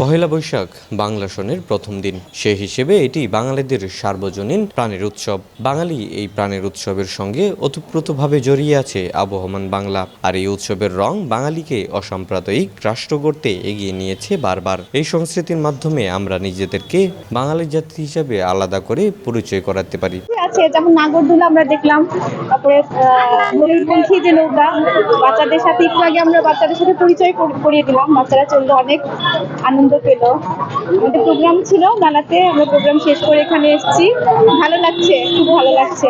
পহেলা বৈশাখ, বাংলা সনের প্রথম দিন। সে হিসেবে এটি বাঙালিদের সার্বজনীন প্রাণের উৎসব। বাঙালি এই প্রাণের উৎসবের সঙ্গে ওতপ্রোতভাবে জড়িয়ে আছে আবহমান বাংলা। আর এই উৎসবের রং বাঙালিকে অসাম্প্রদায়িক রাষ্ট্র গড়তে এগিয়ে নিয়েছে বারবার। এই সংস্কৃতির মাধ্যমে আমরা নিজেদেরকে বাঙালি জাতি হিসেবে আলাদা করে পরিচয় করাতে পারি। আছে, যেমন নাগরদোলা আমরা দেখলাম। তারপরে যে নৌকা, বাচ্চাদের সাথে একটু আগে আমরা বাচ্চাদের সাথে পরিচয় করিয়ে দিলাম। বাচ্চারা অনেক আনন্দ बंद केलं. আমাদের প্রোগ্রাম ছিল মেলাতে আমরা প্রোগ্রাম শেষ করে এখানে এসেছি। ভালো লাগছে খুব ভালো লাগছে।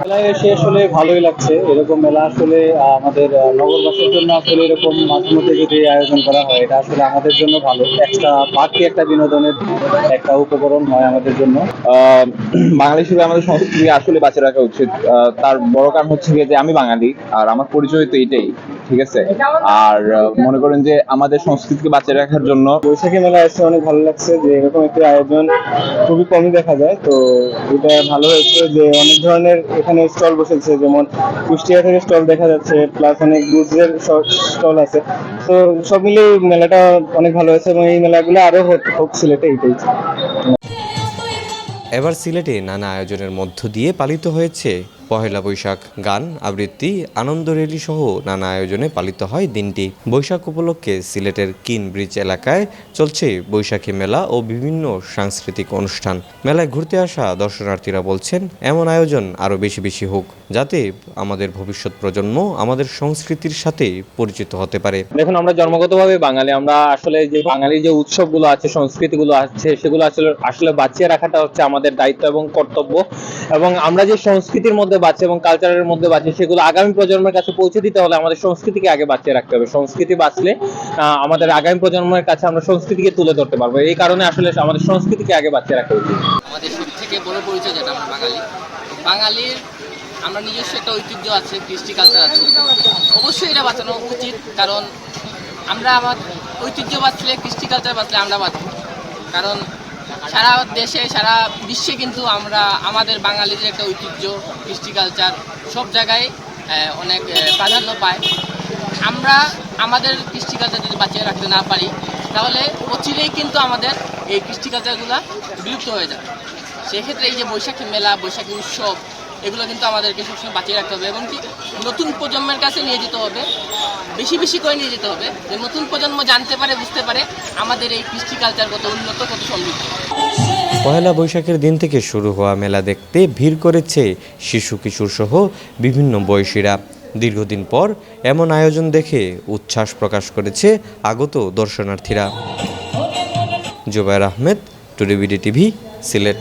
মেলায় এসে আসলে ভালোই লাগছে। এরকম মেলা আসলে আমাদের নগরবাসীর জন্য আসলে এরকম মাঝে মধ্যে যদি আয়োজন করা হয় এটা আসলে আমাদের জন্য ভালো। একটা বাড়তি একটা বিনোদনের একটা উপকরণ হয় আমাদের জন্য। বাঙালি হিসেবে আমাদের সংস্কৃতি আসলে বাঁচিয়ে রাখা উচিত। তার বড় কারণ হচ্ছে গিয়ে যে আমি বাঙালি আর আমার পরিচয় তো এটাই ঠিক আছে? আর মনে করেন যে আমাদের সংস্কৃতিকে বাঁচিয়ে রাখার জন্য বৈশাখী মেলা এসে অনেক ভালো লাগছে যে এরকম একটি আয়োজন খুবই কমই দেখা যায়। তো এটা ভালো হয়েছে যে অনেক ধরনের এখানে স্টল বসেছে, যেমন কুষ্টিয়া থেকে স্টল দেখা যাচ্ছে, প্লাস অনেক গুডসের স্টল আছে। তো সব মিলে মেলাটা অনেক ভালো হয়েছে এবং এই মেলাগুলো আরও হোক- হোক সিলেটে এইটাই এবার সিলেটে নানা আয়োজনের মধ্য দিয়ে পালিত হয়েছে পহেলা বৈশাখ গান, আবৃত্তি, আনন্দ র্যালি সহ নানা আয়োজনে পালিত হয় দিনটি। বৈশাখ উপলক্ষে সিলেটের কিন ব্রিজ এলাকায় চলছে বৈশাখী মেলা ও বিভিন্ন সাংস্কৃতিক অনুষ্ঠান। মেলায় ঘুরতে আসা দর্শনার্থীরা বলছেন, এমন আয়োজন আরও বেশি বেশি হোক, যাতে আমাদের ভবিষ্যৎ প্রজন্ম আমাদের সংস্কৃতির সাথে পরিচিত হতে পারে। দেখুন, আমরা জন্মগতভাবে বাঙালি। আমরা আসলে যে বাঙালি যে উৎসবগুলো আছে, সংস্কৃতিগুলো আছে, সেগুলো আসলে আসলে বাঁচিয়ে রাখাটা হচ্ছে আমাদের দায়িত্ব এবং কর্তব্য। এবং আমরা যে সংস্কৃতির মধ্যে বাঁচি এবং কালচারের মধ্যে বাঁচি, সেগুলো আগামী প্রজন্মের কাছে পৌঁছে দিতে হলে আমাদের সংস্কৃতিকে আগে বাঁচিয়ে রাখতে হবে। সংস্কৃতি বাঁচলে আমাদের আগামী প্রজন্মের কাছে আমরা সংস্কৃতিকে তুলে ধরতে পারব। এই কারণে আসলে আমাদের সংস্কৃতিকে আগে বাঁচিয়ে রাখা উচিত। আমাদের সব থেকে বড় পরিচয় যেটা আমরা বাঙালি, বাঙালির আমরা নিজস্ব একটা ঐতিহ্য আছে, কৃষ্টি কালচার আছে। অবশ্যই এটা বাঁচানো উচিত, কারণ আমরা আমার ঐতিহ্য বাঁচলে, কৃষ্টি কালচার বাঁচলে আমরা বাঁচব। কারণ সারা দেশে, সারা বিশ্বে কিন্তু আমরা, আমাদের বাঙালিদের একটা ঐতিহ্য, কৃষ্টি কালচার সব জায়গায় অনেক প্রাধান্য পায়। আমরা আমাদের কৃষ্টি কালচার যদি বাঁচিয়ে রাখতে না পারি, তাহলে অচিরেই কিন্তু আমাদের এই কৃষ্টি কালচারগুলো বিলুপ্ত হয়ে যাবে। সেক্ষেত্রে এই যে বৈশাখী মেলা, বৈশাখী উৎসব, এগুলো কিন্তু আমাদেরকে সবসময় বাঁচিয়ে রাখতে হবে। এবং কি নতুন প্রজন্মের কাছে নিয়ে যেতে হবে। বেশি বেশি করে নিয়ে যেতে হবে যে নতুন প্রজন্ম জানতে পারে, বুঝতে পারে আমাদের এই কৃষ্টি কালচার কত উন্নত, কত সমৃদ্ধ। পহেলা বৈশাখের দিন থেকে শুরু হওয়া মেলা দেখতে ভিড় করেছে শিশু কিশোর সহ বিভিন্ন বয়সীরা। দীর্ঘদিন পর এমন আয়োজন দেখে উচ্ছ্বাস প্রকাশ করেছে আগত দর্শনার্থীরা। Zubair Ahmed TouriBD TV, Sylhet.